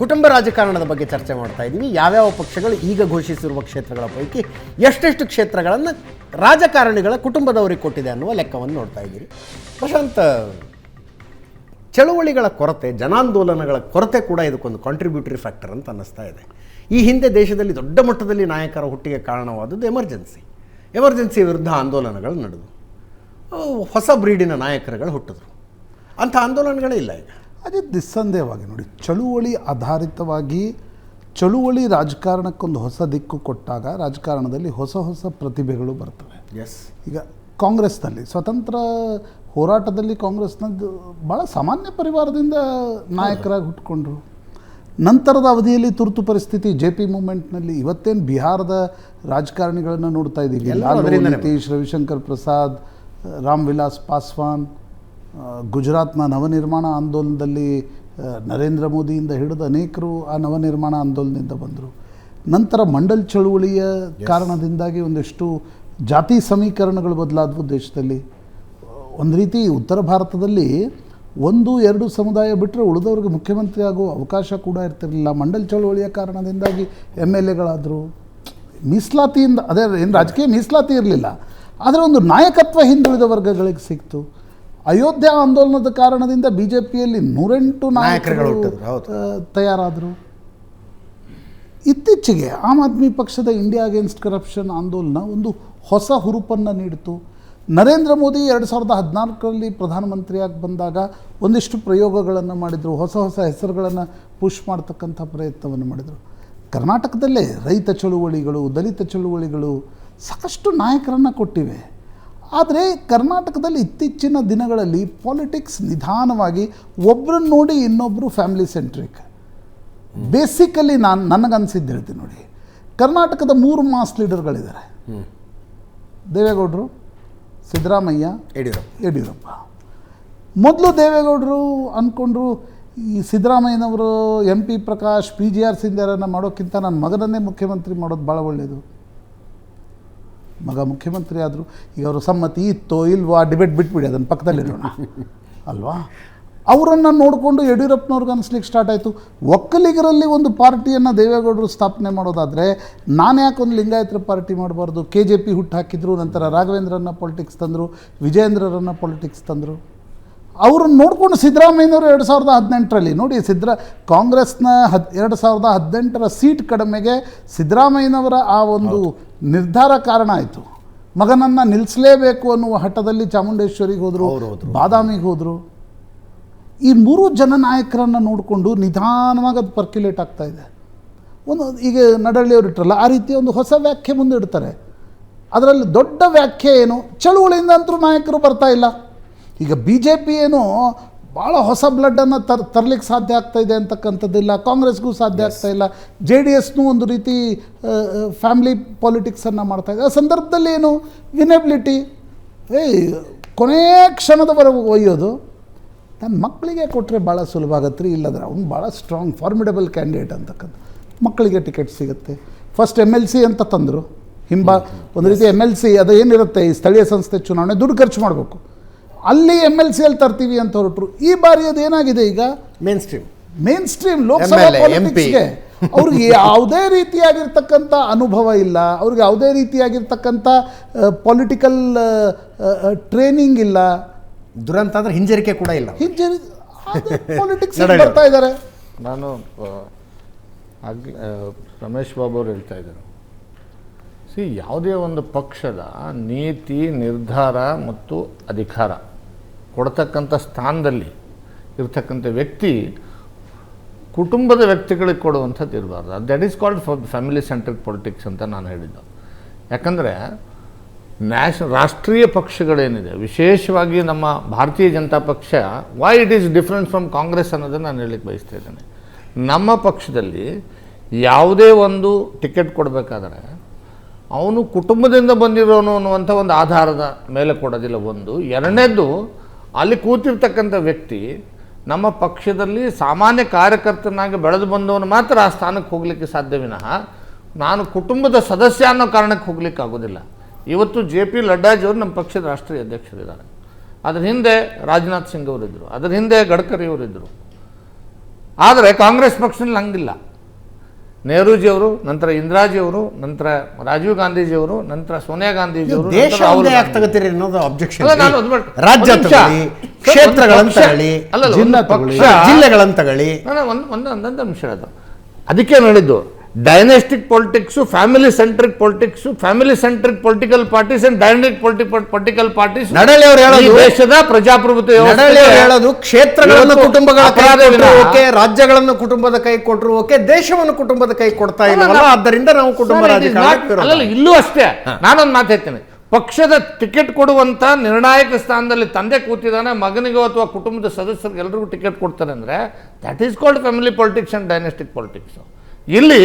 ಕುಟುಂಬ ರಾಜಕಾರಣದ ಬಗ್ಗೆ ಚರ್ಚೆ ಮಾಡ್ತಾ ಇದ್ದೀವಿ. ಯಾವ್ಯಾವ ಪಕ್ಷಗಳು ಈಗ ಘೋಷಿಸಿರುವ ಕ್ಷೇತ್ರಗಳ ಪೈಕಿ ಎಷ್ಟೆಷ್ಟು ಕ್ಷೇತ್ರಗಳನ್ನು ರಾಜಕಾರಣಿಗಳ ಕುಟುಂಬದವರಿಗೆ ಕೊಟ್ಟಿದೆ ಅನ್ನುವ ಲೆಕ್ಕವನ್ನು ನೋಡ್ತಾ ಇದ್ದೀರಿ. ಪ್ರಶಾಂತ್, ಚಳುವಳಿಗಳ ಕೊರತೆ, ಜನಾಂದೋಲನಗಳ ಕೊರತೆ ಕೂಡ ಇದಕ್ಕೊಂದು ಕಾಂಟ್ರಿಬ್ಯೂಟರಿ ಫ್ಯಾಕ್ಟರ್ ಅಂತ ಅನ್ನಿಸ್ತಾ ಇದೆ. ಈ ಹಿಂದೆ ದೇಶದಲ್ಲಿ ದೊಡ್ಡ ಮಟ್ಟದಲ್ಲಿ ನಾಯಕರ ಹುಟ್ಟಿಗೆ ಕಾರಣವಾದದ್ದು ಎಮರ್ಜೆನ್ಸಿ ಎಮರ್ಜೆನ್ಸಿ ವಿರುದ್ಧ ಆಂದೋಲನಗಳು ನಡೆದು ಹೊಸ ಬ್ರೀಡಿನ ನಾಯಕರುಗಳು ಹುಟ್ಟಿದ್ರು. ಅಂಥ ಆಂದೋಲನಗಳೇ ಇಲ್ಲ ಈಗ. ಅದೇ ನಿಸ್ಸಂದೇಹವಾಗಿ ನೋಡಿ ಚಳುವಳಿ ಆಧಾರಿತವಾಗಿ ಚಳುವಳಿ ರಾಜಕಾರಣಕ್ಕೊಂದು ಹೊಸ ದಿಕ್ಕು ಕೊಟ್ಟಾಗ ರಾಜಕಾರಣದಲ್ಲಿ ಹೊಸ ಹೊಸ ಪ್ರತಿಭೆಗಳು ಬರ್ತವೆ. ಎಸ್ ಈಗ ಕಾಂಗ್ರೆಸ್ನಲ್ಲಿ ಸ್ವತಂತ್ರ ಹೋರಾಟದಲ್ಲಿ ಕಾಂಗ್ರೆಸ್ನದ್ದು ಭಾಳ ಸಾಮಾನ್ಯ ಪರಿವಾರದಿಂದ ನಾಯಕರಾಗಿ ಹುಟ್ಕೊಂಡ್ರು. ನಂತರದ ಅವಧಿಯಲ್ಲಿ ತುರ್ತು ಪರಿಸ್ಥಿತಿ ಜೆ ಪಿ ಮೂಮೆಂಟ್ನಲ್ಲಿ ಇವತ್ತೇನು ಬಿಹಾರದ ರಾಜಕಾರಣಿಗಳನ್ನು ನೋಡ್ತಾ ಇದ್ದೀವಿ ನಿತೀಶ್ ರವಿಶಂಕರ್ ಪ್ರಸಾದ್ ರಾಮ್ ವಿಲಾಸ್ ಪಾಸ್ವಾನ್ ಗುಜರಾತ್ನ ನವನಿರ್ಮಾಣ ಆಂದೋಲನದಲ್ಲಿ ನರೇಂದ್ರ ಮೋದಿಯಿಂದ ಹಿಡಿದು ಅನೇಕರು ಆ ನವನಿರ್ಮಾಣ ಆಂದೋಲನದಿಂದ ಬಂದರು. ನಂತರ ಮಂಡಲ್ ಚಳುವಳಿಯ ಕಾರಣದಿಂದಾಗಿ ಒಂದಿಷ್ಟು ಜಾತಿ ಸಮೀಕರಣಗಳು ಬದಲಾದವು ದೇಶದಲ್ಲಿ. ಒಂದು ರೀತಿ ಉತ್ತರ ಭಾರತದಲ್ಲಿ ಒಂದು ಎರಡು ಸಮುದಾಯ ಬಿಟ್ಟರೆ ಉಳಿದವ್ರಿಗೆ ಮುಖ್ಯಮಂತ್ರಿ ಆಗೋ ಅವಕಾಶ ಕೂಡ ಇರ್ತಿರಲಿಲ್ಲ. ಮಂಡಲ್ ಚಳುವಳಿಯ ಕಾರಣದಿಂದಾಗಿ ಎಂ ಎಲ್ ಎಗಳಾದರು ಮೀಸಲಾತಿಯಿಂದ ಅದೇ ಏನು ರಾಜಕೀಯ ಮೀಸಲಾತಿ ಇರಲಿಲ್ಲ ಆದರೆ ಒಂದು ನಾಯಕತ್ವ ಹಿಂದುಳಿದ ವರ್ಗಗಳಿಗೆ ಸಿಕ್ತು. ಅಯೋಧ್ಯ ಆಂದೋಲನದ ಕಾರಣದಿಂದ ಬಿ ಜೆ ಪಿಯಲ್ಲಿ ನೂರೆಂಟು ನಾಯಕರುಗಳು ತಯಾರಾದರು. ಇತ್ತೀಚೆಗೆ ಆಮ್ ಆದ್ಮಿ ಪಕ್ಷದ ಇಂಡಿಯಾ ಅಗೇನ್ಸ್ಟ್ ಕರಪ್ಷನ್ ಆಂದೋಲನ ಒಂದು ಹೊಸ ಹುರುಪನ್ನು ನೀಡಿತು. ನರೇಂದ್ರ ಮೋದಿ ಎರಡು ಸಾವಿರದ ಹದಿನಾಲ್ಕರಲ್ಲಿ ಪ್ರಧಾನಮಂತ್ರಿಯಾಗಿ ಬಂದಾಗ ಒಂದಿಷ್ಟು ಪ್ರಯೋಗಗಳನ್ನು ಮಾಡಿದರು ಹೊಸ ಹೊಸ ಹೆಸರುಗಳನ್ನು ಪುಷ್ ಮಾಡ್ತಕ್ಕಂಥ ಪ್ರಯತ್ನವನ್ನು ಮಾಡಿದರು. ಕರ್ನಾಟಕದಲ್ಲೇ ರೈತ ಚಳುವಳಿಗಳು ದಲಿತ ಚಳುವಳಿಗಳು ಸಾಕಷ್ಟು ನಾಯಕರನ್ನು ಕೊಟ್ಟಿವೆ. ಆದರೆ ಕರ್ನಾಟಕದಲ್ಲಿ ಇತ್ತೀಚಿನ ದಿನಗಳಲ್ಲಿ ಪಾಲಿಟಿಕ್ಸ್ ನಿಧಾನವಾಗಿ ಒಬ್ಬರನ್ನು ನೋಡಿ ಇನ್ನೊಬ್ಬರು ಫ್ಯಾಮಿಲಿ ಸೆಂಟ್ರಿಕ್ ಬೇಸಿಕಲಿ ನಾನು ನನಗನ್ಸಿದ್ದು ಹೇಳ್ತೀನಿ ನೋಡಿ ಕರ್ನಾಟಕದ ಮೂರು ಮಾಸ್ ಲೀಡರ್ಗಳಿದ್ದಾರೆ ದೇವೇಗೌಡರು ಸಿದ್ದರಾಮಯ್ಯ ಯಡಿಯೂರಪ್ಪ. ಯಡಿಯೂರಪ್ಪ. ಮೊದಲು ದೇವೇಗೌಡರು ಅಂದ್ಕೊಂಡ್ರು ಈ ಸಿದ್ದರಾಮಯ್ಯನವರು M P Prakash P G R ಸಿಂಧರನ್ನು ಮಾಡೋಕ್ಕಿಂತ ನನ್ನ ಮಗನನ್ನೇ ಮುಖ್ಯಮಂತ್ರಿ ಮಾಡೋದು ಭಾಳ ಒಳ್ಳೆಯದು ಮಗ ಮುಖ್ಯಮಂತ್ರಿ ಆದರೂ ಈಗ ಅವರು ಸಮ್ಮತಿ ಇತ್ತೋ ಇಲ್ವಾ ಡಿಬೇಟ್ ಬಿಟ್ಬಿಡಿ, ಅದನ್ನು ಪಕ್ಕದಲ್ಲಿರೋಣ. ಅಲ್ವಾ? ಅವರನ್ನು ನೋಡಿಕೊಂಡು ಯಡಿಯೂರಪ್ಪನವ್ರಿಗೆ ಅನಿಸ್ಲಿಕ್ಕೆ ಸ್ಟಾರ್ಟ್ ಆಯಿತು. ಒಕ್ಕಲಿಗರಲ್ಲಿ ಒಂದು ಪಾರ್ಟಿಯನ್ನು ದೇವೇಗೌಡರು ಸ್ಥಾಪನೆ ಮಾಡೋದಾದರೆ ನಾನು ಯಾಕೆ ಒಂದು ಲಿಂಗಾಯತರ ಪಾರ್ಟಿ ಮಾಡಬಾರ್ದು? ಕೆ ಜೆ ಪಿ ಹುಟ್ಟು ಹಾಕಿದ್ರು, ನಂತರ ರಾಘವೇಂದ್ರನ್ನ ಪೊಲಿಟಿಕ್ಸ್ ತಂದರು ವಿಜೇಂದ್ರರನ್ನು ಪೊಲಿಟಿಕ್ಸ್ ತಂದರು. ಅವ್ರನ್ನ ನೋಡಿಕೊಂಡು ಸಿದ್ದರಾಮಯ್ಯನವರು ಎರಡು ಸಾವಿರದ ಹದಿನೆಂಟರಲ್ಲಿ ನೋಡಿ ಸಿದ್ದರ ಕಾಂಗ್ರೆಸ್ನ ಹದ್ ಎರಡು ಸಾವಿರದ ಹದಿನೆಂಟರ ಸೀಟ್ ಕಡಿಮೆಗೆ ಸಿದ್ದರಾಮಯ್ಯನವರ ಆ ಒಂದು ನಿರ್ಧಾರ ಕಾರಣ ಆಯಿತು. ಮಗನನ್ನು ನಿಲ್ಲಿಸಲೇಬೇಕು ಅನ್ನುವ ಹಠದಲ್ಲಿ ಚಾಮುಂಡೇಶ್ವರಿಗೆ ಹೋದರು. ಬಾದಾಮಿಗೆ ಹೋದರು. ಈ ಮೂರು ಜನ ನಾಯಕರನ್ನು ನೋಡಿಕೊಂಡು ನಿಧಾನವಾಗಿ ಅದು ಪರ್ಕ್ಯುಲೇಟ್ ಆಗ್ತಾ ಇದೆ. ಒಂದು ಈಗ ನಡಳ್ಳಿಯವರು ಇಟ್ಟರಲ್ಲ ಆ ರೀತಿ ಒಂದು ಹೊಸ ವ್ಯಾಖ್ಯೆ ಮುಂದೆ ಇಡ್ತಾರೆ ಅದರಲ್ಲಿ ದೊಡ್ಡ ವ್ಯಾಖ್ಯೆ ಏನು? ಚಳುವಳಿಯಿಂದ ಅಂತೂ ನಾಯಕರು ಬರ್ತಾ ಇಲ್ಲ. ಈಗ ಬಿ ಜೆ ಪಿ ಏನು ಭಾಳ ಹೊಸ ಬ್ಲಡ್ಡನ್ನು ತರ್ ತರಲಿಕ್ಕೆ ಸಾಧ್ಯ ಆಗ್ತಾ ಇದೆ ಅಂತಕ್ಕಂಥದ್ದಿಲ್ಲ ಕಾಂಗ್ರೆಸ್ಗೂ ಸಾಧ್ಯ ಆಗ್ತಾ ಇಲ್ಲ ಜೆ ಡಿ ಎಸ್ನೂ ಒಂದು ರೀತಿ ಫ್ಯಾಮಿಲಿ ಪಾಲಿಟಿಕ್ಸನ್ನು ಮಾಡ್ತಾ ಇದೆ. ಆ ಸಂದರ್ಭದಲ್ಲಿ ಏನು? ವಿನೆಬಿಲಿಟಿ ಏಯ್ ಕೊನೆಯ ಕ್ಷಣದವರೆಗೂ ಒಯ್ಯೋದು. ತನ್ನ ಮಕ್ಕಳಿಗೆ ಕೊಟ್ಟರೆ ಭಾಳ ಸುಲಭ ಆಗತ್ತೆ ರೀ ಇಲ್ಲದ್ರೆ ಅವ್ನು ಭಾಳ ಸ್ಟ್ರಾಂಗ್ ಫಾರ್ಮಿಡಬಲ್ ಕ್ಯಾಂಡಿಡೇಟ್ ಅಂತಕ್ಕಂಥ ಮಕ್ಕಳಿಗೆ ಟಿಕೆಟ್ ಸಿಗುತ್ತೆ. ಫಸ್ಟ್ ಎಂ ಎಲ್ ಸಿ ಅಂತ ತಂದರು. ಹಿಂಬಾ ಒಂದು ರೀತಿ ಎಂ ಎಲ್ ಸಿ ಅದು ಏನಿರುತ್ತೆ? ಈ ಸ್ಥಳೀಯ ಸಂಸ್ಥೆ ಚುನಾವಣೆ ದುಡ್ಡು ಖರ್ಚು ಮಾಡಬೇಕು. ಅಲ್ಲಿ ಎಂ ಎಲ್ ಸಿಯಲ್ಲಿ ತರ್ತೀವಿ ಅಂತ ಹೊರಟರು. ಈ ಬಾರಿ ಅದು ಏನಾಗಿದೆ ಈಗ? Mainstream mainstream Lok Sabha ಪಾಲಿಟಿಕ್ಸ್ಗೆ ಅವ್ರಿಗೆ ಯಾವುದೇ ರೀತಿಯಾಗಿರ್ತಕ್ಕಂಥ ಅನುಭವ ಇಲ್ಲ. ಅವ್ರಿಗೆ ಯಾವುದೇ ರೀತಿಯಾಗಿರ್ತಕ್ಕಂಥ ಪೊಲಿಟಿಕಲ್ ಟ್ರೈನಿಂಗ್ ಇಲ್ಲ. ದುರಂತ ಅಂದ್ರೆ ಹಿಂಜರಿಕೆ ಕೂಡ ಇಲ್ಲ. ಹಿಂಜರಿ ಪಾಲಿಟಿಕ್ಸ್ ಬರ್ತಾ ಇದ್ದಾರೆ ನಾನು ರಮೇಶ್ ಬಾಬು ಅವರು ಹೇಳ್ತಾ ಇದ್ದರು. ಸಿ ಯಾವುದೇ ಒಂದು ಪಕ್ಷದ ನೀತಿ ನಿರ್ಧಾರ ಮತ್ತು ಅಧಿಕಾರ ಕೊಡ್ತಕ್ಕಂಥ ಸ್ಥಾನದಲ್ಲಿ ಇರ್ತಕ್ಕಂಥ ವ್ಯಕ್ತಿ ಕುಟುಂಬದ ವ್ಯಕ್ತಿಗಳಿಗೆ ಕೊಡುವಂಥದ್ದು ಇರಬಾರ್ದು. That is called family centric politics ಅಂತ ನಾನು ಹೇಳಿದ್ದು. ಯಾಕಂದರೆ ನ್ಯಾಷ ರಾಷ್ಟ್ರೀಯ ಪಕ್ಷಗಳೇನಿದೆ, ವಿಶೇಷವಾಗಿ ನಮ್ಮ Bharatiya Janata Paksha why it is different from Congress ಅನ್ನೋದನ್ನು ನಾನು ಹೇಳಲಿಕ್ಕೆ ಬಯಸ್ತಾ ಇದ್ದೇನೆ. ನಮ್ಮ ಪಕ್ಷದಲ್ಲಿ ಯಾವುದೇ ಒಂದು ಟಿಕೆಟ್ ಕೊಡಬೇಕಾದ್ರೆ ಅವನು ಕುಟುಂಬದಿಂದ ಬಂದಿರೋನು ಅನ್ನುವಂಥ ಒಂದು ಆಧಾರದ ಮೇಲೆ ಕೊಡೋದಿಲ್ಲ. ಒಂದು ಎರಡನೇದ್ದು ಅಲ್ಲಿ ಕೂತಿರ್ತಕ್ಕಂಥ ವ್ಯಕ್ತಿ ನಮ್ಮ ಪಕ್ಷದಲ್ಲಿ ಸಾಮಾನ್ಯ ಕಾರ್ಯಕರ್ತನಾಗಿ ಬೆಳೆದು ಬಂದವನು ಮಾತ್ರ ಆ ಸ್ಥಾನಕ್ಕೆ ಹೋಗಲಿಕ್ಕೆ ಸಾಧ್ಯ ವಿನಃ ನಾನು ಕುಟುಂಬದ ಸದಸ್ಯ ಅನ್ನೋ ಕಾರಣಕ್ಕೆ ಹೋಗ್ಲಿಕ್ಕೆ ಆಗೋದಿಲ್ಲ ಇವತ್ತು ಜೆ ಪಿ ಲಡ್ಡಾಜಿಯವರು ನಮ್ಮ ಪಕ್ಷದ ರಾಷ್ಟ್ರೀಯ ಅಧ್ಯಕ್ಷರಿದ್ದಾರೆ. ಅದರ ಹಿಂದೆ ರಾಜನಾಥ್ ಸಿಂಗ್ ಅವರಿದ್ದರು. ಅದರ ಹಿಂದೆ ಗಡ್ಕರಿ ಅವರಿದ್ದರು. ಆದರೆ ಕಾಂಗ್ರೆಸ್ ಪಕ್ಷದಲ್ಲಿ ಹಂಗಿಲ್ಲ. ನೆಹರೂಜಿಯವರು ನಂತರ ಇಂದಿರಾಜಿಯವರು ನಂತರ ರಾಜೀವ್ ಗಾಂಧೀಜಿಯವರು ನಂತರ ಸೋನಿಯಾ ಗಾಂಧೀಜಿಯವರು ದೇಶ ರಾಹುಲ್ ಒಂದೇ ಯಾಕೆ. ತಗೋತೀರಿ ಅನ್ನೋದು ಅಬ್ಜೆಕ್ಷನ್ ನಾನು ಅದು ಮಾಡ್- ರಾಜ್ಯ. ತಗೊಳ್ಳಿ ಕ್ಷೇತ್ರಗಳನ್ನು ತಗೊಳ್ಳಿ ಪಕ್ಷ ಜಿಲ್ಲೆಗಳನ್ನು ತಗೊಳ್ಳಿ ಒಂದು ಒಂದೊಂದು ನಿಮಿಷ ಅದು ಅದಕ್ಕೆ ಹೇಳಿದ್ದು dynastic politics family centric politics family centric political parties and dynastic political parties ನಡಳಿ ಅವರು ಹೇಳೋದು- ದೇಶದ ಪ್ರಜಾಪ್ರಭುತ್ವ ನಡಳ್ಳಿ ಅವರು ಹೇಳೋದು ಕ್ಷೇತ್ರಗಳನ್ನು ಕುಟುಂಬಗಳ ಓಕೆ ರಾಜ್ಯಗಳನ್ನು ಕುಟುಂಬದ ಕೈ ಕೊಟ್ಟರು ಓಕೆ ದೇಶವನ್ನು ಕುಟುಂಬದ ಕೈ ಕೊಡ್ತಾ ಇಲ್ಲ ಆದ್ದರಿಂದ ನಾವು ಕುಟುಂಬ ಇಲ್ಲೂ ಅಷ್ಟೇ. ನಾನೊಂದು ಮಾತು ಹೇಳ್ತೇನೆ. ಪಕ್ಷದ ಟಿಕೆಟ್ ಕೊಡುವಂತ ನಿರ್ಣಾಯಕ ಸ್ಥಾನದಲ್ಲಿ ತಂದೆ ಕೂತಿದ್ದಾನೆ ಮಗನಿಗೂ ಅಥವಾ ಕುಟುಂಬದ ಸದಸ್ಯರಿಗೆ ಎಲ್ರಿಗೂ ಟಿಕೆಟ್ ಕೊಡ್ತಾರೆ ಅಂದ್ರೆ that is called family politics and dynastic politics ಇಲ್ಲಿ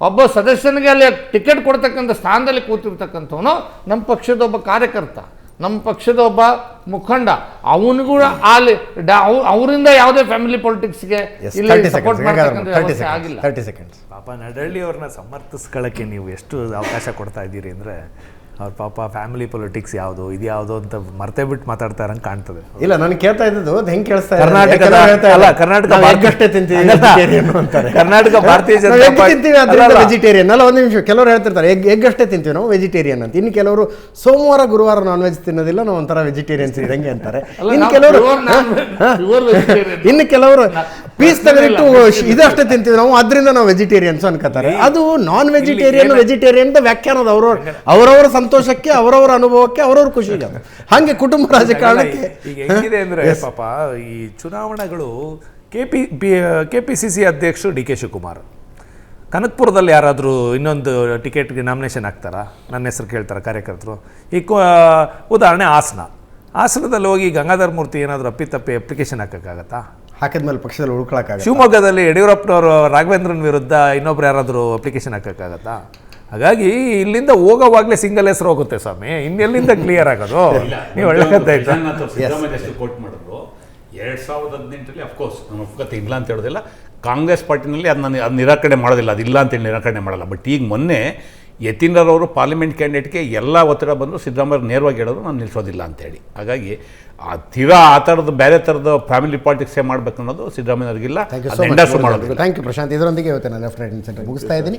ಒಬ್ಬ ಸದಸ್ಯನಿಗೆ ಅಲ್ಲಿ ಟಿಕೆಟ್ ಕೊಡ್ತಕ್ಕಂಥ ಸ್ಥಾನದಲ್ಲಿ ಕೂತಿರ್ತಕ್ಕಂಥವನು ನಮ್ಮ ಪಕ್ಷದ ಒಬ್ಬ ಕಾರ್ಯಕರ್ತ ನಮ್ಮ ಪಕ್ಷದ ಒಬ್ಬ ಮುಖಂಡ ಅವನಿಗೂ ಅಲ್ಲಿ ಅವರಿಂದ ಯಾವುದೇ ಫ್ಯಾಮಿಲಿ ಪೊಲಿಟಿಕ್ಸ್ಗೆ ಗೆ ಇಲ್ಲಿ ಸಪೋರ್ಟ್ seconds. 30 ವ್ಯವಸ್ಥೆ ಆಗಿಲ್ಲ 30 seconds. ಪಾಪ ನಡಳ್ಳಿ ಅವ್ರನ್ನ ಸಮರ್ಥಿಸ್ಕೊಳ್ಳೋಕ್ಕೆ ನೀವು ಎಷ್ಟು ಅವಕಾಶ ಕೊಡ್ತಾ ಇದ್ದೀರಿ ಅಂದರೆ ಅವ್ರ ಪಾಪ ಫ್ಯಾಮಿಲಿ ಪೊಲಿಟಿಕ್ಸ್ ಯಾವುದು ಇದು ಯಾವುದು ಅಂತ ಮರ್ತೇ ಬಿಟ್ಟು ಮಾತಾಡ್ತಾ ಇರಂಗೆ ಕಾಣ್ತದೆ ಇಲ್ಲ ನಾನು ಕೇಳ್ತಾ ಇದ್ದದ್ದು ಹೆಂಗೆ ಹೆಂಗ್ ಕೇಳಿಸ್ತಾ? ಕರ್ನಾಟಕದ- ಅಲ್ಲ, ಕರ್ನಾಟಕ ಕರ್ನಾಟಕ ಭಾರತೀಯ ಜನತಾ. ವೆಜಿಟೇರಿಯನ್ ಅಲ್ಲ ಒಂದು ನಿಮಿಷ ಕೆಲವರು ಹೇಳ್ತಿರ್ತಾರೆ ಎಗ್ ಎಗ್ ಅಷ್ಟೇ ತಿಂತೀವಿ ನಾವು ವೆಜಿಟೇರಿಯನ್ ಅಂತ ಇನ್ನು ಕೆಲವರು ಸೋಮವಾರ ಗುರುವಾರ ನಾನ್ ವೆಜ್ ತಿನ್ನೋದಿಲ್ಲ ನಾವು ಒಂಥರ ವೆಜಿಟೇರಿಯನ್ಸ್ ಇದಂಗೆ ಅಂತಾರೆ ಇನ್ನು ಕೆಲವರು pure non- vegetarian. ಇನ್ನು ಕೆಲವರು ಪೀಸ್ ತೆಗೆದಿಟ್ಟು. ಇದಷ್ಟೇ ತಿಂತೀವಿ ನಾವು ಅದರಿಂದ ನಾವು ವೆಜಿಟೇರಿಯನ್ಸ್ ಅನ್ಕೋತಾರೆ ಅದು ನಾನ್ ವೆಜಿಟೇರಿಯನ್ ವೆಜಿಟೇರಿಯನ್ ವ್ಯಾಖ್ಯಾನದ ಅವ್ರವ್ರ ಅವರವರ ಸಂತೋಷಕ್ಕೆ ಅವರವರ ಅನುಭವಕ್ಕೆ ಅವರವ್ರ ಖುಷಿಗೆ ಹಾಗೆ ಹಂಗೆ ಕುಟುಂಬ ರಾಜಕಾರಣಕ್ಕೆ. ಈಗ ಹೆಂಗಿದೆ ಅಂದ್ರೆ ಪಾಪ ಈ ಚುನಾವಣೆಗಳು K P K P C C ಅಧ್ಯಕ್ಷರು ಡಿ ಕೆ ಶಿವಕುಮಾರ್. ಕನಕ್ಪುರದಲ್ಲಿ ಯಾರಾದರೂ ಇನ್ನೊಂದು ಟಿಕೆಟ್ಗೆ ನಾಮಿನೇಷನ್ ಹಾಕ್ತಾರಾ? ನನ್ನ ಹೆಸರು ಕೇಳ್ತಾರೆ ಕಾರ್ಯಕರ್ತರು? ಈ ಕೊ- ಉದಾಹರಣೆ ಹಾಸನ. ಹಾಸನದಲ್ಲಿ ಹೋಗಿ ಗಂಗಾಧರ ಮೂರ್ತಿ ಏನಾದರೂ ಅಪ್ಪಿತಪ್ಪಿ ಅಪ್ಲಿಕೇಶನ್ ಹಾಕೋಕ್ಕಾಗತ್ತಾ? ಹಾಕಿದ್ಮೇಲೆ ಪಕ್ಷದಲ್ಲಿ ಉಳ್ಕೊಳಕ್ಕಾಗಲ್ಲ ಶಿವಮೊಗ್ಗದಲ್ಲಿ ಯಡಿಯೂರಪ್ಪನವರು ರಾಘವೇಂದ್ರನ್ ವಿರುದ್ಧ ಇನ್ನೊಬ್ರು ಯಾರಾದರೂ ಅಪ್ಲಿಕೇಶನ್ ಹಾಕೋಕ್ಕಾಗತ್ತಾ? ಹಾಗಾಗಿ ಇಲ್ಲಿಂದ ಹೋಗೋವಾಗಲೇ ಸಿಂಗಲ್ ಹೆಸರು ಹೋಗುತ್ತೆ ಸ್ವಾಮಿ. ಇನ್ನೆಲ್ಲಿಂದ ಕ್ಲಿಯರ್ ಆಗೋದು? ನೀವು ಒಳ್ಳೆ ಕಥೆ ಕೋಟ್ ಮಾಡಿದ್ರು ಎರಡ್ ಸಾವಿರದ ಹದಿನೆಂಟರಲ್ಲಿ ಅಫ್ಕೋರ್ಸ್ ನಮ್ಮ ಒಪ್ಕತೆ ಇಲ್ಲ ಅಂತ ಹೇಳೋದಿಲ್ಲ. ಕಾಂಗ್ರೆಸ್ ಪಾರ್ಟಿನಲ್ಲಿ ಅದು ನಾನು ಅದು ನಿರಾಕರಣೆ ಮಾಡೋದಿಲ್ಲ ಅದಿಲ್ಲ ಅಂತೇಳಿ ನಿರಾಕರಣೆ ಮಾಡಲ್ಲ. ಬಟ್ ಈಗ ಮೊನ್ನೆ ಯತೀಂದ್ರರವರು ಪಾರ್ಲಿಮೆಂಟ್ ಕ್ಯಾಂಡಿಡೇಟ್ಗೆ ಎಲ್ಲ ಒತ್ತಡ ಬಂದು ಸಿದ್ದರಾಮಯ್ಯ ನೇರವಾಗಿ ಹೇಳೋದು ನಾನು ನಿಲ್ಲಿಸೋದಿಲ್ಲ ಅಂತೇಳಿ ಹಾಗಾಗಿ ಆ ತೀರಾ ಆ ಥರದ್ದು ಬೇರೆ ಥರದ ಫ್ಯಾಮಿಲಿ ಪಾಲಿಟಿಕ್ಸೇ ಮಾಡಬೇಕು ಅನ್ನೋದು ಸಿದ್ದರಾಮಯ್ಯವ್ರಿಗಿಲ್ಲ ಥ್ಯಾಂಕ್ ಯು ಪ್ರಶಾಂತ್ ಇದರೊಂದಿಗೆ ಇವತ್ತು ನಾನು ಲೆಫ್ಟ್ ರೈಟ್ ಸೆಂಟರ್ ಮುಗಿಸ್ತಾ ಇದ್ದೀನಿ.